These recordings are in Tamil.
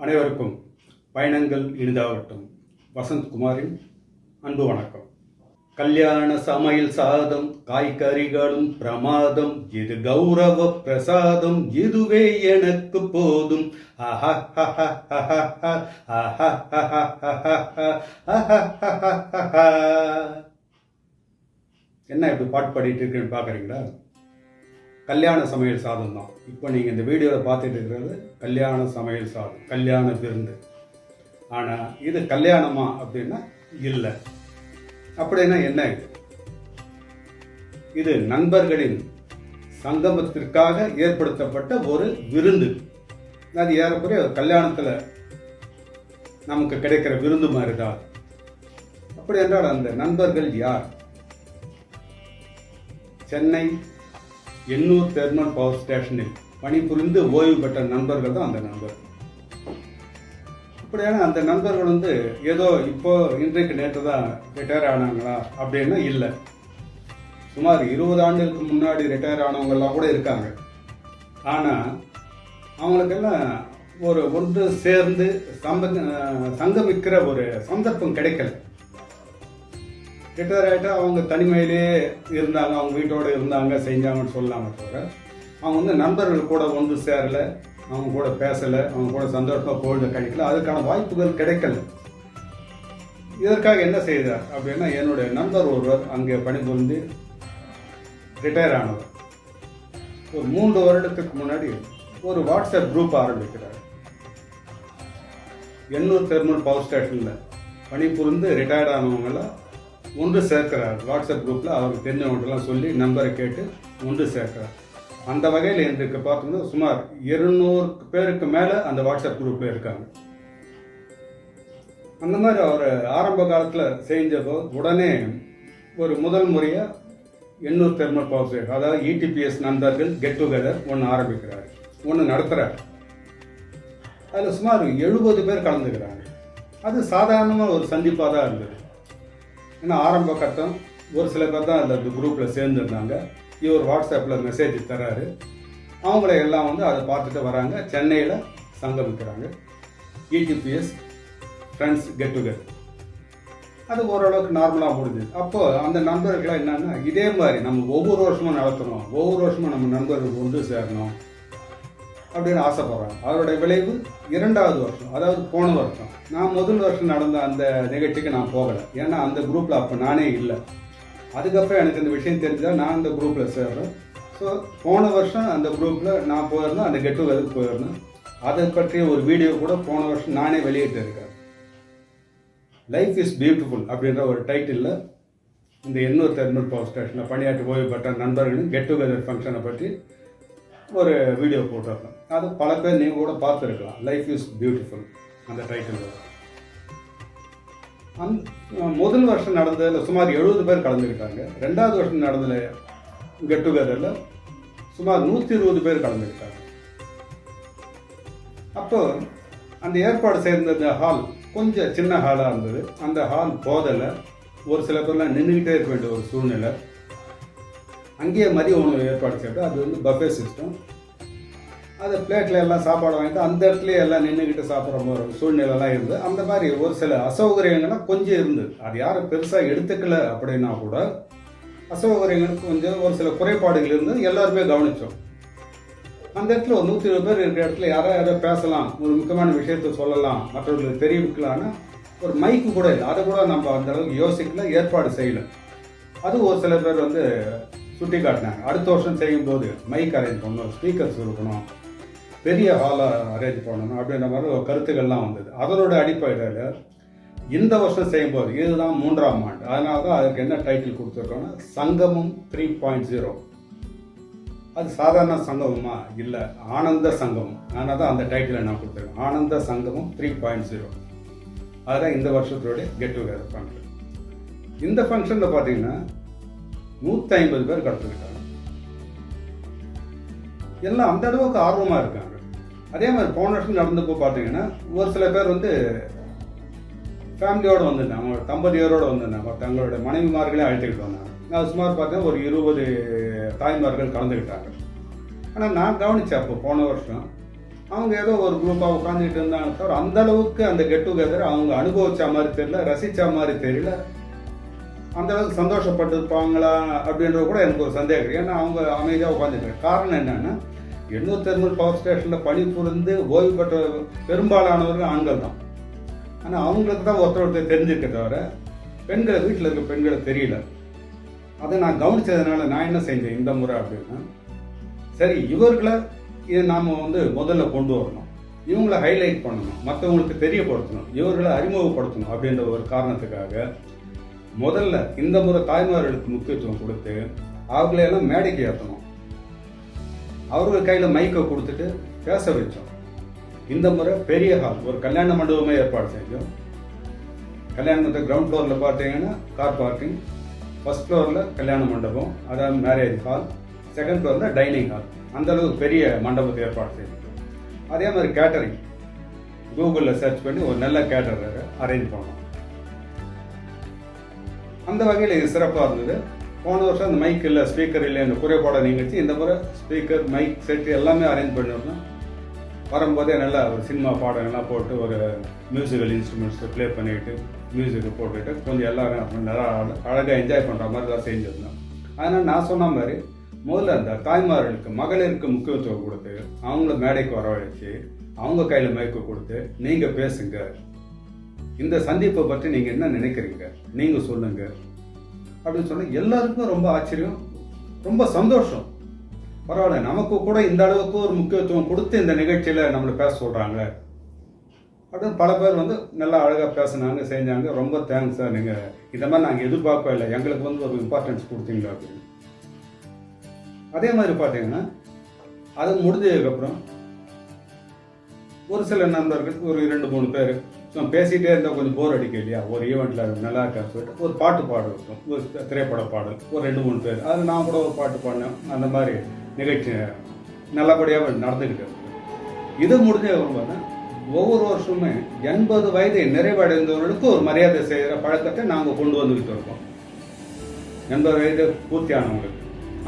அனைவருக்கும் பயணங்கள் இனிதாகட்டும் வசந்த் குமாரின் அன்பு வணக்கம் கல்யாண சமையல் சாதம் காய்கறிகளும் பிரமாதம் இது கௌரவ பிரசாதம் இதுவே எனக்கு போதும் என்ன இப்படி பாட்டு பாடிட்டு இருக்குன்னு பார்க்குறீங்களா கல்யாண சமையல் சாதம் தான். இப்போ நீங்கள் இந்த வீடியோவில் பார்த்துட்டு இருக்கிறது கல்யாண சமையல் சாதம் கல்யாண விருந்து. ஆனால் இது கல்யாணமா அப்படின்னா இல்லை. அப்படின்னா என்ன இது? இது நண்பர்களின் சங்கமத்திற்காக ஏற்படுத்தப்பட்ட ஒரு விருந்து. அது ஏறக்குறைய ஒரு கல்யாணத்தில் நமக்கு கிடைக்கிற விருந்து மாதிரி தான் அப்படி என்றால் அந்த நண்பர்கள் யார்? சென்னை எண்ணூர் தெர்மல் பவர் ஸ்டேஷனில் பணிபுரிந்து ஓய்வு பெற்ற நண்பர்கள் தான் அந்த நண்பர். அப்படியான அந்த நண்பர்கள் வந்து ஏதோ இப்போ இன்றைக்கு நேற்று தான் ரிட்டையர் ஆனாங்களா? அப்படின்னா இல்லை. சுமார் இருபது ஆண்டுகளுக்கு முன்னாடி ரிட்டையர் ஆனவங்கெல்லாம் கூட இருக்காங்க. ஆனால் அவங்களுக்கெல்லாம் ஒரு ஒன்று சேர்ந்து சம்ப சங்கமிக்கிற ஒரு சந்தர்ப்பம் கிடைக்கல. ரிட்டையர் அவங்க தனிமையிலே இருந்தாங்க அவங்க வீட்டோட இருந்தாங்க செஞ்சாங்கன்னு சொல்லாமல் தவிர அவங்க வந்து நண்பர்கள் கூட ஒன்று சேரலை அவங்க கூட பேசலை அவங்க கூட சந்தோஷமாக பொழுது கழிக்கல அதுக்கான வாய்ப்புகள் கிடைக்கல. இதற்காக என்ன செய்தார் அப்படின்னா என்னுடைய நண்பர் ஒருவர் அங்கே பணிபுரிந்து ரிட்டையர் ஆனவர். ஒரு மூன்று வருடத்துக்கு முன்னாடி ஒரு வாட்ஸ்அப் குரூப் ஆரம்பிக்கிறார். எண்ணூர் தெர்மல் பவர் ஸ்டேஷனில் பணிபுரிந்து ரிட்டையர்ட் ஆனவங்களாம் ஒன்று சேர்க்கிறார். வாட்ஸ்அப் குரூப்பில் அவருக்கு தெரிஞ்சவங்கள்ட்டலாம் சொல்லி நம்பரை கேட்டு ஒன்று சேர்க்கிறார். அந்த வகையில் இன்றைக்கு பார்த்தோம்னா சுமார் இருநூறு பேருக்கு மேலே அந்த வாட்ஸ்அப் குரூப்பில் இருக்காங்க. அந்த மாதிரி அவர் ஆரம்ப காலத்தில் செஞ்சப்போ உடனே ஒரு முதல் முறையாக எண்ணூர் தெர்மல் பவர் ஸ்டேஷன் அதாவது இடிபிஎஸ் நண்பர்கள் கெட் டுகெதர் ஒன்று ஆரம்பிக்கிறார். ஒன்று நடத்துகிறார் அதில் சுமார் எழுபது பேர் கலந்துக்கிறாங்க. அது சாதாரணமாக ஒரு சந்திப்பாக தான் இருந்தது. ஏன்னா ஆரம்ப கட்டம் ஒரு சில பேர் தான் அந்த குரூப்பில் சேர்ந்துருந்தாங்க. இவர் வாட்ஸ்அப்பில் மெசேஜ் தராரு அவங்கள எல்லாம் வந்து அதை பார்த்துட்டு வராங்க. சென்னையில் சங்கமிக்கிறாங்க. இடிபிஎஸ் ஃப்ரெண்ட்ஸ் கெட் டுகெதர் அது ஓரளவுக்கு நார்மலாக முடிஞ்சுது. அப்போது அந்த நண்பர்களாக என்னென்னா இதே மாதிரி நம்ம ஒவ்வொரு வருஷமும் நடத்தணும் ஒவ்வொரு வருஷமும் நம்ம நண்பர்கள் ஒன்று சேரணும். அப்படின்னு ஆசைப்படுறாங்க. அதோட விளைவு இரண்டாவது வருஷம் அதாவது போன வருஷம். நான் முதல் வருஷம் நடந்த அந்த நிகழ்ச்சிக்கு நான் போகலை. ஏன்னா அந்த குரூப்பில் அப்போ நானே இல்லை. அதுக்கப்புறம் எனக்கு இந்த விஷயம் தெரிஞ்சால் நான் அந்த குரூப்பில் சேர்றேன். ஸோ போன வருஷம் அந்த குரூப்பில் நான் போயிருந்தேன் அந்த கெட் டுகெதருக்கு போயிருந்தேன். அதை பற்றிய ஒரு வீடியோ கூட போன வருஷம் நானே வெளியிட்டு இருக்கேன் லைஃப் இஸ் பியூட்டிஃபுல் அப்படின்ற ஒரு டைட்டிலில் இந்த எண்ணூர் தென்னூர் பவர் ஸ்டேஷனில் பணியாற்றி ஓய்வு பெற்ற நண்பர்களின் கெட் டுகெதர் ஃபங்க்ஷனை பற்றி ஒரு வீடியோ போட்டிருக்கேன். அது பல பேர் நீங்கள் கூட பார்த்துருக்கலாம். லைஃப் இஸ் பியூட்டிஃபுல் அந்த டைட்டில் அந் முதல் வருஷம் நடந்ததில் சுமார் எழுபது பேர் கலந்துக்கிட்டாங்க. ரெண்டாவது வருஷம் நடந்ததில் கெட் டுகெதரில் சுமார் நூற்றி இருபது பேர் கலந்துக்கிட்டாங்க. அப்போ அந்த ஏற்பாடு சேர்ந்த அந்த ஹால் கொஞ்சம் சின்ன ஹாலாக இருந்தது. அந்த ஹால் போதலை ஒரு சில பேர்லாம் நின்றுக்கிட்டே இருக்க வேண்டிய ஒரு சூழ்நிலை. அங்கேயே மதிய உணவு ஏற்பாடு செய்யறது அது வந்து பஃபே சிஸ்டம் அது பிளேட்டில் எல்லாம் சாப்பாடு வாங்கிட்டு அந்த இடத்துல எல்லாம் நின்றுக்கிட்டு சாப்பிட்ற மாதிரி சூழ்நிலைலாம் இருந்தது. அந்த மாதிரி ஒரு சில அசௌகரியங்கள்லாம் கொஞ்சம் இருந்தது. அது யாரும் பெருசாக எடுத்துக்கல அப்படின்னா கூட அசௌகரியங்களுக்கு கொஞ்சம் ஒரு சில குறைபாடுகள் இருந்தது. எல்லாருமே கவனித்தோம் அந்த இடத்துல ஒரு நூற்றி இருபது பேர் இருக்கிற இடத்துல யாரோ யாரோ பேசலாம். ஒரு முக்கியமான விஷயத்த சொல்லலாம். மற்றவர்களுக்கு தெரிவிக்கலாம்னா ஒரு மைக்கு கூட இல்லை. அதை கூட நம்ம அந்த அளவுக்கு யோசிக்கல ஏற்பாடு செய்யலை. அது ஒரு சில பேர் வந்து சுட்டி காட்டினாங்க அடுத்த வருஷம் செய்யும்போது மைக் அரேஞ்ச் பண்ணணும் ஸ்பீக்கர்ஸ் இருக்கணும் பெரிய ஹாலாக அரேஞ்ச் பண்ணணும் அப்படின்ற மாதிரி ஒரு கருத்துக்கள்லாம் வந்தது. அதனோட அடிப்படையில் இந்த வருஷம் செய்யும்போது இதுதான் மூன்றாம் ஆண்டு. அதனால தான் அதுக்கு என்ன டைட்டில் கொடுத்துருக்கோன்னா சங்கமம் த்ரீ பாயிண்ட் ஜீரோ அது சாதாரண சங்கமமா? இல்லை. ஆனந்த சங்கமம். அதனால தான் அந்த டைட்டிலை நான் கொடுத்துருக்கேன். ஆனந்த சங்கமம் த்ரீ பாயிண்ட் ஜீரோ அதுதான் இந்த வருஷத்தோடைய கெட் டுகெதர் ஃபங்க்ஷன் இந்த ஃபங்க்ஷனில் பார்த்தீங்கன்னா நூற்றி ஐம்பது பேர் கலந்துக்கிட்டாங்க எல்லாம் அந்த அளவுக்கு ஆர்வமாக இருக்காங்க. அதே மாதிரி போன வருஷம் நடந்தப்போ பார்த்தீங்கன்னா ஒரு சில பேர் வந்து ஃபேமிலியோடு வந்திருந்தாங்க அவங்க தம்பதியரோடு வந்திருந்தாங்க தங்களோட மனைவிமார்களே அழைத்துக்கிட்டு வந்தாங்க. அது சுமார் பார்த்தீங்கன்னா ஒரு இருபது தாய்மார்கள் கலந்துக்கிட்டாங்க. ஆனால் நான் கவனித்தேன் அப்போ போன வருஷம் அவங்க ஏதோ ஒரு குரூப்பாக உட்காந்துக்கிட்டு இருந்தாங்க தவிர அந்த அளவுக்கு அந்த கெட் டுகெதர் அவங்க அனுபவிச்ச மாதிரி தெரியல ரசித்த மாதிரி தெரியல. அந்த அளவுக்கு சந்தோஷப்பட்டிருப்பாங்களா அப்படின்றது கூட எனக்கு ஒரு சந்தேகம் ஏன்னா அவங்க அமைதியாக உட்காந்துருக்காங்க காரணம் என்னென்னா எண்ணூர் தெர்மல் பவர் ஸ்டேஷனில் பணிபுரிந்து ஓய்வு பெற்ற பெரும்பாலானவர்கள் ஆண்கள் தான். ஆனால் அவங்களுக்கு தான் ஒருத்தர் ஒருத்தர் தெரிஞ்சிருக்க தவிர பெண்களை வீட்டில் இருக்க பெண்களை தெரியல. அதை நான் கவனித்ததுனால நான் என்ன செஞ்சேன் இந்த முறை அப்படின்னா சரி இவர்களை இதை நாம் வந்து முதல்ல கொண்டு வரணும். இவங்களை ஹைலைட் பண்ணணும். மற்றவங்களுக்கு தெரியப்படுத்தணும். இவர்களை அறிமுகப்படுத்தணும் அப்படின்ற ஒரு காரணத்துக்காக முதல்ல இந்த முறை தாய்மார்களுக்கு முக்கியத்துவம் கொடுத்து அவங்களையெல்லாம் மேடைக்கு ஏற்றணும் அவர்கள் கையில் மைக்கை கொடுத்துட்டு பேச வச்சோம். இந்த முறை பெரிய ஹால் ஒரு கல்யாண மண்டபமே ஏற்பாடு செஞ்சோம். கல்யாண மண்டபம் கிரவுண்ட் ஃப்ளோரில் பார்த்தீங்கன்னா கார் பார்க்கிங் ஃபர்ஸ்ட் ஃப்ளோரில் கல்யாண மண்டபம் அதாவது மேரேஜ் ஹால் செகண்ட் ஃப்ளோரில் டைனிங் ஹால் அந்த அளவுக்கு பெரிய மண்டபத்தை ஏற்பாடு செஞ்சோம். அதே மாதிரி கேட்டரிங் கூகுளில் சர்ச் பண்ணி ஒரு நல்ல கேட்டரரை அரேஞ்ச் பண்ணோம். அந்த வகையில் இது சிறப்பாக இருந்தது. போன வருஷம் அந்த மைக் இல்லை ஸ்பீக்கர் இல்லை இந்த குறைபாடை நிகழ்ச்சி இந்த முறை ஸ்பீக்கர் மைக் செட் எல்லாமே அரேஞ்ச் பண்ணிருந்தோம் வரும்போதே நல்லா ஒரு சினிமா பாடங்கள்லாம் போட்டு ஒரு மியூசிக்கல் இன்ஸ்ட்ருமெண்ட்ஸை ப்ளே பண்ணிட்டு மியூசிக்கை போட்டுட்டு கொஞ்சம் எல்லாரும் நல்லா அழகாக என்ஜாய் பண்ணுற மாதிரி தான் செஞ்சுருந்தோம். அதனால் நான் சொன்ன மாதிரி முதல்ல அந்த தாய்மார்களுக்கு மகளிருக்கு முக்கியத்துவம் கொடுத்து அவங்கள மேடைக்கு வரவழைச்சு அவங்க கையில் மயக்க கொடுத்து நீங்கள் பேசுங்க. இந்த சந்திப்பை பற்றி நீங்கள் என்ன நினைக்கிறீங்க? நீங்கள் சொல்லுங்க. அப்படின்னு சொன்னா எல்லாருக்கும் ரொம்ப ஆச்சரியம் ரொம்ப சந்தோஷம். பரவாயில்ல நமக்கு கூட இந்த அளவுக்கு ஒரு முக்கியத்துவம் கொடுத்து இந்த நிகழ்ச்சியில் நம்மளை பேச சொல்கிறாங்க அப்படின்னு பல பேர் வந்து நல்லா அழகாக பேசினாங்க செஞ்சாங்க. ரொம்ப தேங்க்ஸ் சார் நீங்கள் இந்த மாதிரி நாங்கள் எதிர்பார்க்கவே இல்லை. எங்களுக்கு வந்து ஒரு இம்பார்ட்டன்ஸ் கொடுத்தீங்க அப்படின்னு. அதே மாதிரி பார்த்தீங்கன்னா அது முடிஞ்சதுக்கப்புறம் ஒரு சில நண்பர்கள் ஒரு இரண்டு மூணு பேர் பேசிகிட்டே இருந்தால் கொஞ்சம் போர் அடிக்க இல்லையா? ஒரு ஈவெண்ட்டில் நல்லா இருக்கான்னு சொல்லிட்டு ஒரு பாட்டு பாடல் இருக்கும் ஒரு திரைப்பட பாடல். ஒரு ரெண்டு மூணு பேர். அது நான் கூட ஒரு பாட்டு பாடினேன். அந்த மாதிரி நிகழ்ச்சி நல்லபடியாக நடந்துக்கிட்டு இருக்கு. இது முடிஞ்ச பார்த்தா ஒவ்வொரு வருஷமே எண்பது வயதை நிறைவடைந்தவர்களுக்கு ஒரு மரியாதை செய்கிற பழக்கத்தை நாங்கள் கொண்டு வந்துக்கிட்டு இருக்கோம். எண்பது வயது பூர்த்தியானவங்களுக்கு.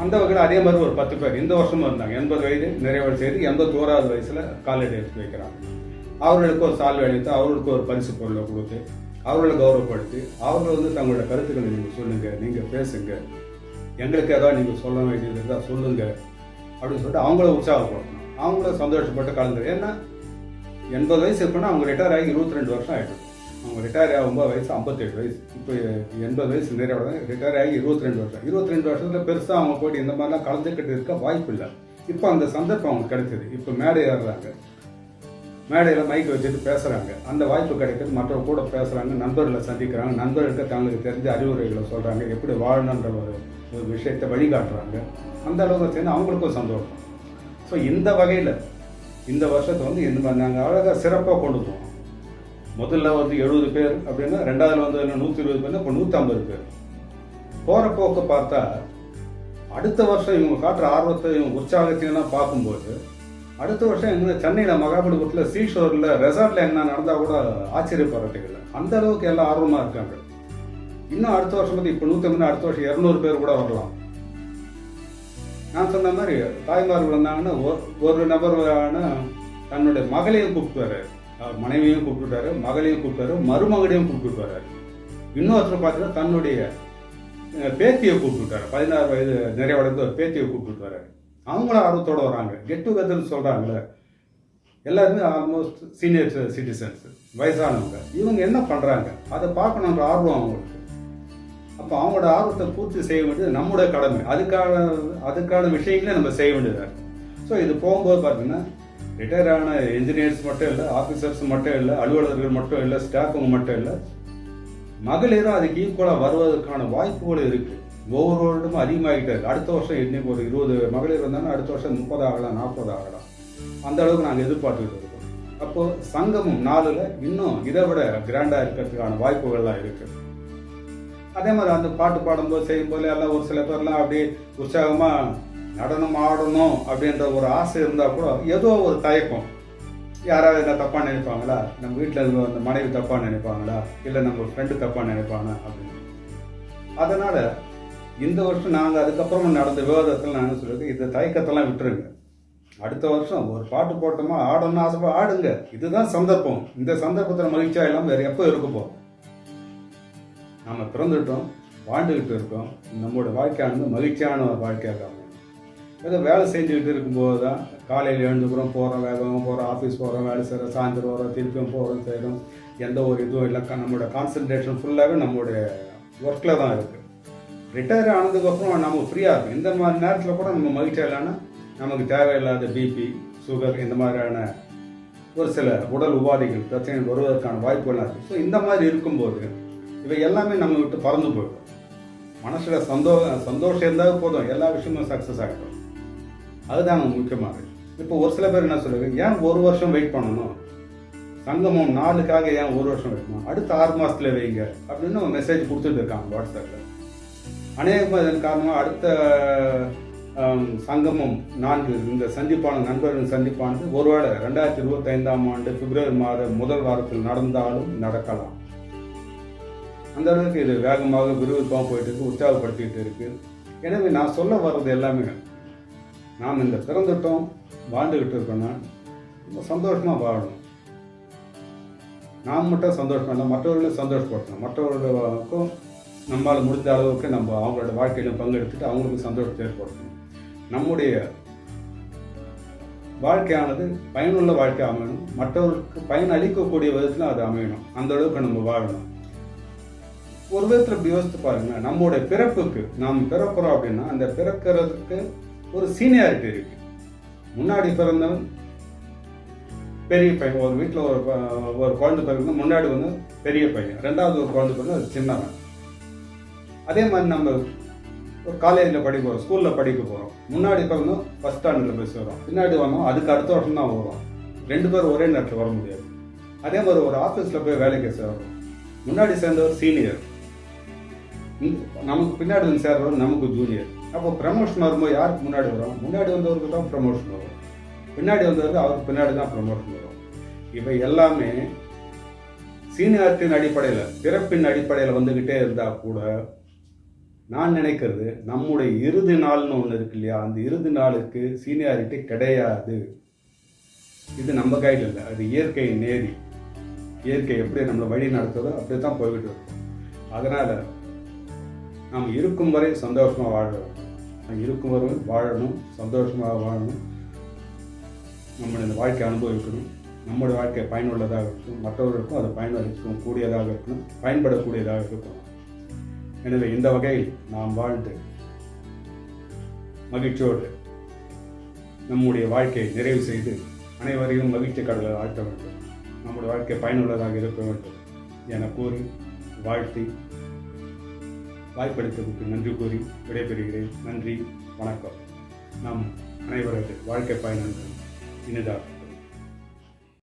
அந்த வகையில் அதே மாதிரி ஒரு பத்து பேர். இந்த வருஷமும் இருந்தாங்க எண்பது வயது நிறைவு செய்து எண்பத்தோராவது வயசில் காலடி எடுத்து வைக்கிறாங்க. அவர்களுக்கு ஒரு சால்வை அளித்து அவர்களுக்கு ஒரு பரிசு பொருளை கொடுத்து அவர்களை கௌரவப்படுத்தி அவர்கள் வந்து தங்களோட கருத்துக்களை நீங்கள் சொல்லுங்கள் நீங்கள் பேசுங்க. எங்களுக்கு ஏதாவது நீங்கள் சொல்ல வேண்டியது இருந்தால் சொல்லுங்கள் அப்படின்னு சொல்லிட்டு அவங்கள உற்சாகப்படுத்தணும். அவங்கள சந்தோஷப்பட்டு கலந்து ஏன்னா எண்பது வயசு இருக்குன்னா அவங்க ரிட்டையர் ஆகி இருபத்தி ரெண்டு வருஷம் ஆகிடும் அவங்க ரிட்டையர் ஆகும்போது வயசு ஐம்பத்தெட்டு வயசு. இப்போ எண்பது வயசு நிறைய ரிட்டையர் ஆகி இருபத்தி ரெண்டு வருஷம். இருபத்தி ரெண்டு வருஷத்தில் பெருசாக அவங்க போயிட்டு இந்த மாதிரிலாம் கலந்துக்கிட்டு இருக்க வாய்ப்பு இல்லை. இப்போ அந்த சந்தர்ப்பம் அவங்களுக்கு கிடைச்சது. இப்போ மேடை ஏறுறாங்க. மேடையில் மைக் வச்சுட்டு பேசுகிறாங்க அந்த வாய்ப்பு கிடைக்கிறது மற்றவங்க கூட பேசுகிறாங்க நண்பர்களை சந்திக்கிறாங்க. நண்பர்களுக்கு தங்களுக்கு தெரிஞ்ச அறிவுரைகளை சொல்கிறாங்க எப்படி வாழணுன்ற ஒரு ஒரு விஷயத்தை வழிகாட்டுறாங்க. அந்த அளவுக்கு சேர்ந்து அவங்களுக்கும் சந்தோஷம். ஸோ இந்த வகையில் இந்த வருஷத்தை வந்து இந்த மாதிரி நாங்கள் அழகாக சிறப்பாக கொண்டு போவோம் முதல்ல வந்து எழுபது பேர் அப்படின்னா ரெண்டாவதுல வந்து நூற்றி இருபது பேர் இப்போ நூற்றம்பது பேர். போகிற போக்கு பார்த்தா அடுத்த வருஷம் இவங்க காட்டுற ஆர்வத்தை இவங்க உற்சாகத்தையெல்லாம் பார்க்கும்போது அடுத்த வருஷம் எங்க சென்னையில் மகாபலிபுரத்தில் சீஷோரில் ரெசார்ட்டில் என்ன நடந்தால் கூட ஆச்சரியப்படுறதுக்கு இல்லை அந்த அளவுக்கு எல்லாம் ஆர்வமாக இருக்காங்க. இன்னும் அடுத்த வருஷம் வந்து இப்போ நூற்றம்பது அடுத்த வருஷம் இரநூறு பேர் கூட வரலாம். நான் சொன்ன மாதிரி தாய்மார்கள் வந்தாங்கன்னா ஒரு- ஒரு நபர் தன்னுடைய மகளையும் கூப்பிட்டு மனைவியும் கூப்பிட்டுட்டாரு மகளையும் கூப்பிட்டாரு மருமகனையும் கூப்பிட்டு இன்னொருத்தர் பார்த்தீங்கன்னா தன்னுடைய பேத்தியை கூப்பிட்டுட்டாரு பதினாறு வயது நிறைவடைந்த ஒரு பேத்தியை கூப்பிட்டு வர்றாரு அவங்களும் ஆர்வத்தோட வராங்க கெட் டுகெதர்னு சொல்கிறாங்களே எல்லாருமே ஆல்மோஸ்ட் சீனியர் சிட்டிசன்ஸ் வயசானவங்க. இவங்க என்ன பண்ணுறாங்க அதை பார்க்கணுன்ற ஆர்வம் அவங்களுக்கு. அப்போ அவங்களோட ஆர்வத்தை பூர்த்தி செய்ய வேண்டியது நம்முடைய கடமை. அதுக்கான அதுக்கான விஷயங்களே நம்ம செய்ய வேண்டியதாக ஸோ இது போகும்போது பார்த்தீங்கன்னா ரிட்டையர் ஆன இன்ஜினியர்ஸ் மட்டும் இல்லை ஆஃபீஸர்ஸ் மட்டும் இல்லை அலுவலர்கள் மட்டும் இல்லை ஸ்டாஃபுங்க மட்டும் இல்லை மகளிரும் அதுக்கு ஈக்குவலாக வருவதற்கான வாய்ப்புகள் இருக்குது ஒவ்வொரு வருடமும் அதிகமாகிட்டே அடுத்த வருஷம் இன்னைக்கு ஒரு இருபது மகளிர் வந்தாங்கன்னா அடுத்த வருஷம் முப்பது ஆகலாம் நாற்பது ஆகலாம். அந்த அளவுக்கு நாங்கள் எதிர்பார்த்துக்கிட்டு இருக்கோம். அப்போது சங்கமும் நாளில் இன்னும் இதை விட கிராண்டாக இருக்கிறதுக்கான வாய்ப்புகள்லாம் இருக்குது அதே மாதிரி அந்த பாட்டு பாடும்போது செய்யும்போது எல்லாம் ஒரு சில பேர்லாம் அப்படியே உற்சாகமாக நடனம் ஆடணும் அப்படின்ற ஒரு ஆசை இருந்தால் கூட ஏதோ ஒரு தயக்கம். யாராவது என்ன தப்பாக நினைப்பாங்களா? நம்ம வீட்டில் இருந்த அந்த மனைவி தப்பாக நினைப்பாங்களா? இல்லை நம்ம ஃப்ரெண்டு தப்பாக நினைப்பாங்க அப்படின்னு. அதனால் இந்த வருஷம் நாங்கள் அதுக்கப்புறமா நடந்த விவாதத்தில் நான் என்ன சொல்லியிருக்கேன் இந்த தயக்கத்தெல்லாம் விட்டுருங்க. அடுத்த வருஷம் ஒரு பாட்டு போட்டோமா ஆடணும்னு ஆசைப்பா ஆடுங்க. இதுதான் சந்தர்ப்பம். இந்த சந்தர்ப்பத்தில் மகிழ்ச்சியாக இல்லாமல் வேறு எப்போ இருக்கப்போ நாம் பிறந்துட்டோம் வாழ்ந்துக்கிட்டு இருக்கோம். நம்மளோட வாழ்க்கையானது மகிழ்ச்சியான ஒரு வாழ்க்கையாக அமையும். ஏதோ வேலை செஞ்சுக்கிட்டு இருக்கும்போது தான் காலையில் எழுந்துக்கிறோம் போகிறோம் வேகம் போகிறோம் ஆஃபீஸ் போகிறோம் வேலை செய்கிறோம் சாயந்தரம் வரோம் திருப்பியும் போகிறோம் செய்கிறோம் எந்த ஒரு இதுவும் இல்லை. நம்மளோட கான்சன்ட்ரேஷன் ஃபுல்லாகவே நம்மளுடைய ஒர்க்கில் தான் இருக்குது ரிட்டையர் ஆனதுக்கப்புறம் நம்ம ஃப்ரீயாக இருக்கும் இந்த மாதிரி நேரத்தில் கூட நம்ம மகிழ்ச்சியாக இல்லைன்னா நமக்கு தேவையில்லாத பிபி சுகர் இந்த மாதிரியான ஒரு சில உடல் உபாதைகள் பிரச்சனைகள் வருவதற்கான வாய்ப்புகள்லாம் இருக்குது ஸோ இந்த மாதிரி இருக்கும்போது இவை எல்லாமே நம்ம விட்டு பறந்து போயிடும். மனசில் சந்தோ சந்தோஷம் இருந்தால் போதும். எல்லா விஷயமும் சக்ஸஸ் ஆகிடும் அதுதான் நமக்கு முக்கியமானது இப்போ ஒரு சில பேர் என்ன சொல்லுவாங்க ஏன் ஒரு வருஷம் வெயிட் பண்ணணும்? சங்கமம் நாளுக்காக ஏன் ஒரு வருஷம் வெயிட் பண்ணணும்? அடுத்த ஆறு மாதத்தில் வைங்க. அப்படின்னு மெசேஜ் கொடுத்துட்டு இருக்காங்க வாட்ஸ்அப்பில் அநேகமாக இதன் காரணமாக அடுத்த சங்கமம் நான்கு இந்த சந்திப்பான நண்பர்களின் சந்திப்பானது ஒருவேளை ரெண்டாயிரத்தி இருபத்தைந்தாம் ஆண்டு பிப்ரவரி மாத முதல் வாரத்தில் நடந்தாலும் நடக்கலாம். அந்த அளவுக்கு இது வேகமாக விறுவிறுப்பாக போயிட்டு இருக்கு உற்சாகப்படுத்திட்டு இருக்கு. எனவே நான் சொல்ல வர்றது எல்லாமே நாம் இந்த பிறந்துட்டோம் வாழ்ந்துகிட்டு இருக்கோன்னா ரொம்ப சந்தோஷமாக வாழணும். நாம் மட்டும் சந்தோஷமா இல்லை மற்றவர்களையும் சந்தோஷப்படுத்தணும். மற்றவர்களுக்கும் நம்மளால் முடிந்த அளவுக்கு நம்ம அவங்களோட வாழ்க்கையிலும் பங்கெடுத்துட்டு அவங்களுக்கு சந்தோஷத்தை ஏற்படுத்தணும். நம்முடைய வாழ்க்கையானது பயனுள்ள வாழ்க்கை அமையணும். மற்றவர்களுக்கு பயன் அளிக்கக்கூடிய விதத்தில் அது அமையணும். அந்த அளவுக்கு நம்ம வாழணும். ஒரு விதத்தில் இப்படி யோசித்து பாருங்க நம்முடைய பிறப்புக்கு நாம் பிறக்கிறோம் அப்படின்னா அந்த பிறக்கிறதுக்கு ஒரு சீனியாரிட்டி இருக்கு. முன்னாடி பிறந்தவன் பெரிய பையன். ஒரு வீட்டில் ஒரு ஒரு குழந்தை பிறந்த முன்னாடி வந்து பெரிய பையன். ரெண்டாவது ஒரு குழந்தை பிறந்த அது சின்னவன். அதே மாதிரி நம்ம ஒரு காலேஜில் படிக்க போகிறோம் ஸ்கூலில் படிக்க போகிறோம் முன்னாடி பிறந்தோம் ஃபஸ்ட் ஸ்டாண்டர்டில் போய் சேரும் பின்னாடி வந்தோம் அதுக்கு அடுத்த வருஷம் தான் வரும் ரெண்டு பேரும் ஒரே நேரத்தில் வர முடியாது. அதே மாதிரி ஒரு ஆஃபீஸில் போய் வேலைக்கு சேர்றோம். முன்னாடி சேர்ந்தவர் சீனியர் நமக்கு பின்னாடி வந்து சேர்றவர் நமக்கு ஜூனியர் அப்போ ப்ரமோஷன் வரும்போது யாருக்கு முன்னாடி வரும்? முன்னாடி வந்தவருக்கு தான் ப்ரமோஷன் வரும். பின்னாடி வந்தவருக்கு அவருக்கு பின்னாடி தான் ப்ரமோஷன் வரும். இவை எல்லாமே சீனியாரிட்டியின் அடிப்படையில் பிறப்பின் அடிப்படையில் வந்துக்கிட்டே இருந்தால் கூட நான் நினைக்கிறது நம்முடைய இறுதி நாள்னு ஒன்று இருக்கு இல்லையா? அந்த இறுதி நாளுக்கு சீனியாரிட்டி கிடையாது. இது நம்ம கையில் இல்லை. அது இயற்கை நேரி. இயற்கை எப்படி நம்மளை வழி நடத்துதோ அப்படி தான் போய்கிட்டு இருக்கும். அதனால் நாம் இருக்கும் வரை சந்தோஷமாக வாழணும். நாம் இருக்கும் வரை வாழணும் சந்தோஷமாக வாழணும். நம்மளுடைய இந்த வாழ்க்கை அனுபவிக்கணும். நம்முடைய வாழ்க்கை பயனுள்ளதாக இருக்கணும். மற்றவர்களுக்கும் அது பயனளிக்கும் கூடியதாக இருக்கணும் பயன்படக்கூடியதாக இருக்கணும். எனவே இந்த வகையில் நாம் வாழ்ந்து மகிழ்ச்சியோடு நம்முடைய வாழ்க்கையை நிறைவு செய்து அனைவரையும் மகிழ்ச்சி கடலில் ஆழ்த்த வேண்டும். நம்முடைய வாழ்க்கை பயனுள்ளதாக இருக்க வேண்டும் என கூறி வாழ்த்தி வாய்ப்பளித்ததற்கு நன்றி கூறி விடைபெறுகிறேன். நன்றி வணக்கம். நாம் அனைவரது வாழ்க்கை பயணங்கள் இனிதாக